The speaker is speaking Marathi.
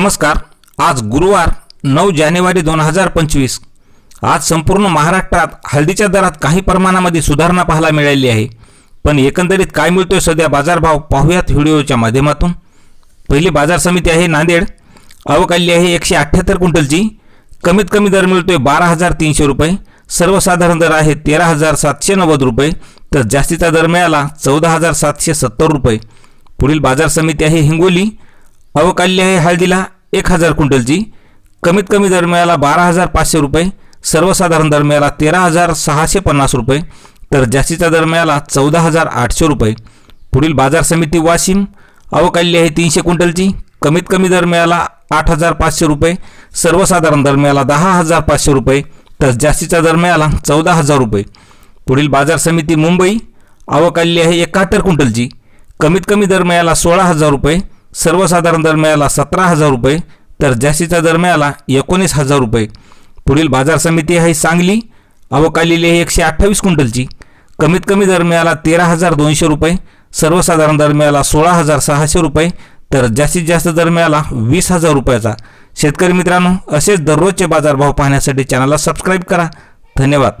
नमस्कार. आज गुरुवार नऊ जानेवारी दोन हजार पंचवीस. आज संपूर्ण महाराष्ट्रात हळदीच्या दरात काही प्रमाणामध्ये सुधारणा पाहायला मिळाली आहे. पण एकंदरीत काय मिळतोय सध्या बाजारभाव पाहूयात व्हिडिओच्या माध्यमातून. पहिली बाजार समिती आहे नांदेड. अवकाली आहे एकशे अठ्ठ्याहत्तर क्विंटलची. कमीत कमी दर मिळतोय बारा हजार तीनशे रुपये. सर्वसाधारण दर आहे तेरा हजार सातशे नव्वद रुपये. तर जास्तीचा दर मिळाला चौदा हजार सातशे सत्तर रुपये. पुढील बाजार समिती आहे हिंगोली. अवकाल्य आहे हळदीला एक हजार क्विंटलची कमीत कमी दर मिळाला बारा हजार पाचशे रुपये सर्वसाधारण दर मिळाला तेरा हजार सहाशे पन्नास रुपये तर जास्तीचा दर मिळाला चौदा हजार आठशे रुपये. पुढील बाजार समिती वाशिम अवकाल्य आहे तीनशे क्विंटलची कमीत कमी दर मिळाला आठ हजार पाचशे रुपये सर्वसाधारण दर मिळाला दहा हजार पाचशे रुपये तर जास्तीचा दर मिळाला चौदा हजार रुपये. पुढील बाजार समिती मुंबई अवकाल्य आहे एकाहत्तर क्विंटलची कमीत कमी दर मिळाला सोळा हजार रुपये सर्वसाधारण दर मिळाला सतरा हजार रुपये तर जास्तीचा दर मिळाला एकोणीस हजार रुपये. पुढील बाजार समिती आहे सांगली अवकालेली आहे एकशे अठ्ठावीस क्विंटलची. कमीत कमी दर मिळाला तेरा हजार दोनशे रुपये सर्वसाधारण दर मिळाला सोळा हजार सहाशे रुपये तर जास्तीत जास्त दर मिळाला वीस हजार रुपयाचा. शेतकरी मित्रांनो असेच दररोजचे बाजारभाव पाहण्यासाठी चॅनलला सबस्क्राईब करा. धन्यवाद.